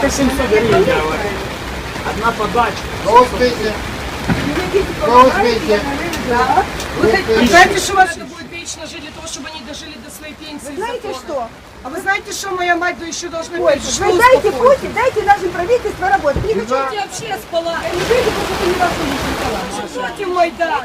это 700 гривен, я говорю. Одна подача. Голосуйте. Голосуйте. Вы знаете, что вас это будет вечно жить для того, чтобы они дожили до своей пенсии? Знаете законно? что? А вы знаете, что моя мать да еще должна Ой, петь? вы дайте Путин, дайте нашим правительству работать. Не хочу, Я вообще спала. не хочу, потому что не вас не Против Майдана.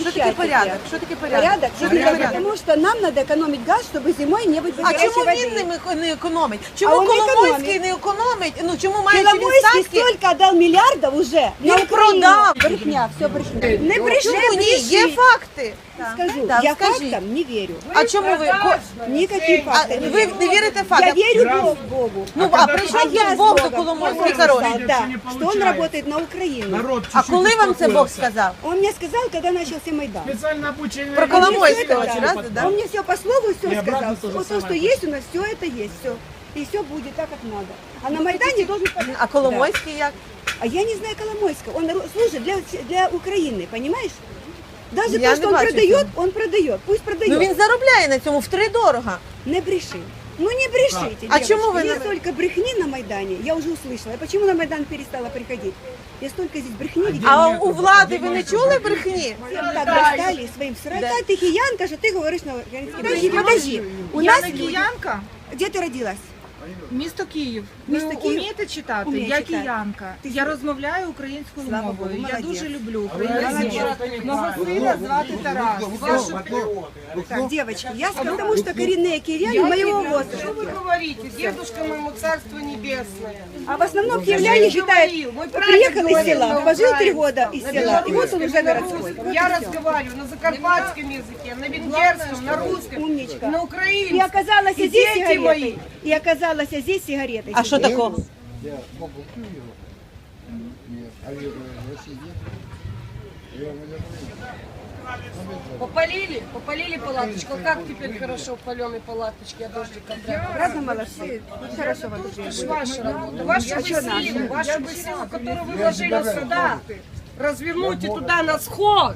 Что такое порядок? Что такое порядок? Порядок? Потому что нам надо экономить газ, чтобы зимой не быть без А горячей чому воды. він не, ме- не економить? А Чому он не Коломойський економить. не економить? Ну чому маючи Коломойский відставки? столько отдал миллиардов уже на Він Украину. продав. Брехня, все брехня. Не бреши, Чому ні? Є бреши. факти. Скажу, Так, я скажіть. фактам не верю. А чому ви? ко- Никаким А фактам не ви верю. не вірите Я фактам? верю Богу. Богу. Ну, а при чому я тут с Бог до Богом. Коломойський Он король? сказал, да, не что он получается. работает на Украину. Народ А чуть-чуть коли вам це Бог успокоился. сказав? Он мне сказал, когда начался Майдан. Специально обучение. Про Он мне Коломойского всё это- чи раз, да? Он мне все по слову все И обратно сказал. то же Вот то, самое что есть у нас, все это есть, все. И все будет так, как надо. А на Майдане должен... А Коломойський як? А я не знаю Коломойского. Он ру- служит для, для Украины, понимаешь? Даже Я то, не что он бачу продает, цього. он продает. Пусть продает. Ну він заробляє на цьому втридорога. Не бреши. Ну не брешите, А девочки. чему вы Есть на- столько брехни на Майдане, я уже услышала. Я почему на Майдан перестала приходить? Я столько здесь брехни видела. А у влади ви не чули брехні? Всем так достали своим срать. Да. ты киянка же, ты говоришь на украинском. Подожди, подожди. У нас Яна люди- киянка, Где ты родилась? місто Київ. Місто Ви Київ? вмієте читати? Вмію я читати. киянка. Ти Я що? розмовляю українською Слава мовою. Богу, Я молодець. дуже люблю українську Молодець. мову. Мого сина звати Тарас. Так, девочки, я скажу, потому что коренные киевляне Я моего тебя- Что возраста. вы говорите? Дедушка моему царство небесное. А в основном Я киевляне не считают, говорил. Мой прадед приехал из говорил села, на пожил три украинском, года из на села, и вот он белорусском, уже на городской. русском. Вот Я и всё. разговариваю на закарпатском языке, на венгерском, на русском, Умничка. на И украинском. оказалась И здесь дети сигаретой. мои. И Оказалась здесь сигаретой. А що такого? Я могу Киева. Нет. А я в России нет. Попалили, попалили палаточку. А Как теперь хорошо в паленой палаточке, а дождик обряд? Правда, молодцы? Вот хорошо вам Это ж будет. ваша работа, вашу бы силу, вашу бы силу, которую вы вложили сюда, развернуть и туда на сход.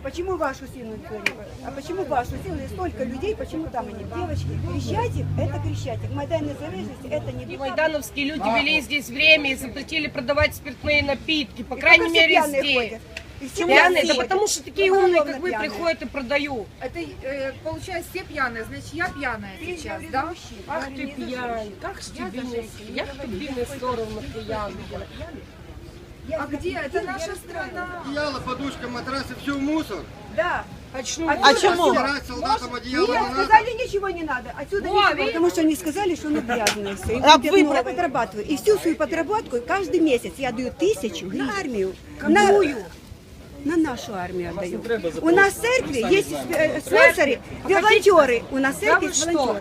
А почему вашу силу никто не? А почему вашу силу? Есть столько людей, почему там они? Девочки, Крещатик – это Крещатик. Майдан Независимости – это не Майдановские люди вели здесь время и запретили продавать спиртные напитки, по крайней Только все мере пьяные здесь. ходят. И все Пьяные? Да потому что такие И умные, как вы, пьяные. приходят и продают. Это, э, получается, все пьяные, значит, я пьяная сейчас, да? Ах ти п'янь, як ж тобі не як тобі не соромно п'янки. А где? Это наша страна. Одеяло, подушка, матрасы, все в мусор. Да. Очну. А солдатам одеяло не надо. сказали, ничего не надо. Отсюда Во, ничего, потому что они сказали, что оно грязное все. И А вы про- подрабатываю. И всю свою подработку каждый месяц я даю тысячу на армию. Какую? На нашу армию отдаю. У нас в церкви есть э, спонсоры, волонтеры. У нас в церкви есть волонтеры.